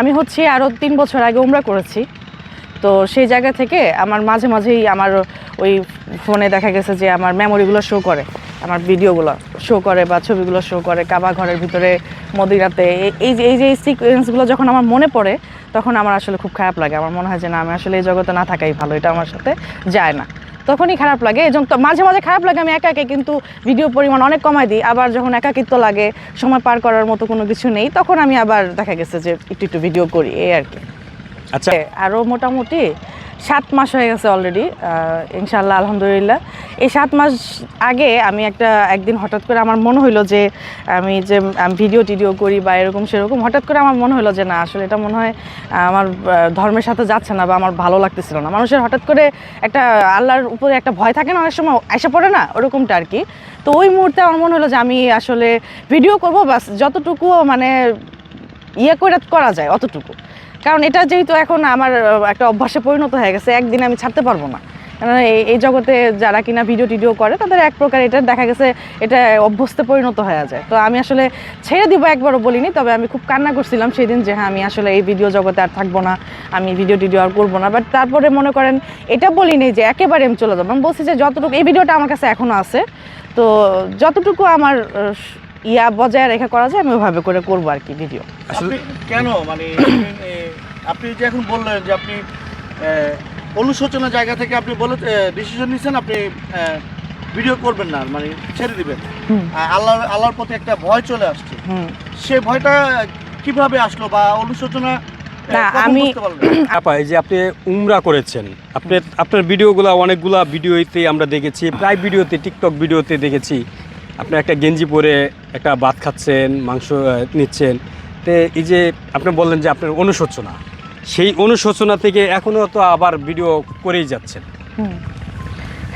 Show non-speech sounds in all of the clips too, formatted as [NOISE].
আমি হচ্ছে আরও তিন বছর আগে উমরা করেছি। তো সেই জায়গা থেকে আমার মাঝে মাঝেই আমার ওই ফোনে দেখা গেছে যে আমার মেমোরিগুলো শো করে। আমার ভিডিওগুলো শো করে বা ছবিগুলো শো করে কাবা ঘরের ভিতরে, মদিরাতে। এই যে এই যে সিকোয়েন্সগুলো যখন আমার মনে পড়ে, তখন আমার আসলে খুব খারাপ লাগে। আমার মনে হয় যে না, আমি আসলে এই জগতে না থাকাই ভালো। এটা আমার সাথে যায় না। তখনই খারাপ লাগে। এবং মাঝে মাঝে খারাপ লাগে আমি একা একা কিন্তু ভিডিও পরিমাণ অনেক কমাই দিই। আবার যখন একাকিত্ব লাগে সময় পার করার মতো কোনো কিছু নেই তখন আমি আবার দেখা গেছে যে একটু একটু ভিডিও করি এই আর কি। আচ্ছা। আরও মোটামুটি সাত মাস হয়ে গেছে অলরেডি ইনশাল্লাহ আলহামদুলিল্লাহ। এই সাত মাস আগে আমি একটা, একদিন হঠাৎ করে আমার মনে হইল যে, আমি যে ভিডিও টিডিও করি বা এরকম সেরকম, হঠাৎ করে আমার মনে হলো যে, না, আসলে এটা মনে হয় আমার ধর্মের সাথে যাচ্ছে না বা আমার ভালো লাগতেছিল না। মানুষের হঠাৎ করে একটা, আল্লাহর উপরে একটা ভয় থাকে না, অনেক সময় এসে পড়ে না, ওরকমটা আর কি। তো ওই মুহূর্তে আমার মনে হলো যে, আমি আসলে ভিডিও করব, বাস, যতটুকু মানে ইয়ে করে করা যায়, অতটুকু। কারণ এটা যেহেতু এখন আমার একটা অভ্যাসে পরিণত হয়ে গেছে, একদিন আমি ছাড়তে পারব না। কারণ এই জগতে যারা কিনা ভিডিও টিডিও করে, তাদের এক প্রকার এটা দেখা গেছে, এটা অভ্যস্তে পরিণত হয়ে যায়। তো আমি আসলে ছেড়ে দিব একবারও বলিনি, তবে আমি খুব কান্না করছিলাম সেই দিন যে হ্যাঁ আমি আসলে এই ভিডিও জগতে আর থাকব না, আমি ভিডিও টিডিও আর করব না। বাট তারপরে মনে করেন, এটা বলিনি যে একেবারে আমি চলে যাব। আমি বলছি যে, যতটুকু, এই ভিডিওটা আমার কাছে এখনও আছে। তো যতটুকু আমার ইয়া বজায় রেখে করা যায় আমি ওইভাবে করে করব আর কি ভিডিও আসলে কেন? মানে আপনি যে এখন বললেন যে আপনি অনুশোচনা জায়গা থেকে আপনি বলে ডিসিশন নিচ্ছেন আপনি ভিডিও করবেন না মানে ছেড়ে দিবেন। আল্লাহর আল্লাহর প্রতি একটা ভয় চলে আসছে। সে ভয়টা কীভাবে আসলো বা অনুশোচনা না, আমি- [COUGHS] আপা এই যে আপনি উমরা করেছেন আপনার আপনার ভিডিওগুলো অনেকগুলা ভিডিওতে আমরা দেখেছি প্রায় ভিডিওতে টিকটক ভিডিওতে দেখেছি। আপনি একটা গেঞ্জি পরে একটা ভাত খাচ্ছেন, মাংস নিচ্ছেন, তো এই যে আপনি বললেন যে আপনার অনুশোচনা, সেই অনুশোচনা থেকে এখনও তো আবার ভিডিও করেই যাচ্ছেন।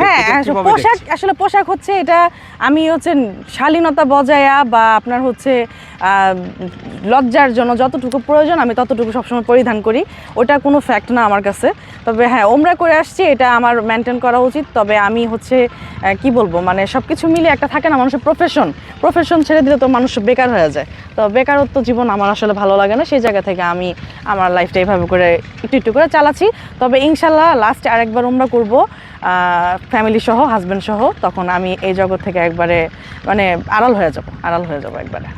হ্যাঁ পোশাক আসলে পোশাক হচ্ছে এটা আমি হচ্ছে শালীনতা বজায়া বা আপনার হচ্ছে লজ্জার জন্য যতটুকু প্রয়োজন আমি ততটুকু সবসময় পরিধান করি। ওটা কোনো ফ্যাক্ট না আমার কাছে। তবে হ্যাঁ ওমরা করে আসছি এটা আমার মেনটেন করা উচিত। তবে আমি হচ্ছে কি বলব মানে সব কিছু মিলে একটা থাকে না মানুষের প্রফেশন প্রফেশন ছেড়ে দিলে তো মানুষ বেকার হয়ে যায়। তো বেকারত্ব জীবন আমার আসলে ভালো লাগে না, সেই জায়গা থেকে আমি আমার লাইফটা এইভাবে করে একটু একটু করে চালাচ্ছি। তবে ইনশাল্লাহ লাস্টে আরেকবার ওমরা করব ফ্যামিলি সহ হাজব্যান্ড সহ, তখন আমি এই জগৎ থেকে একবারে মানে আড়াল হয়ে যাব, আড়াল হয়ে যাব একবারে।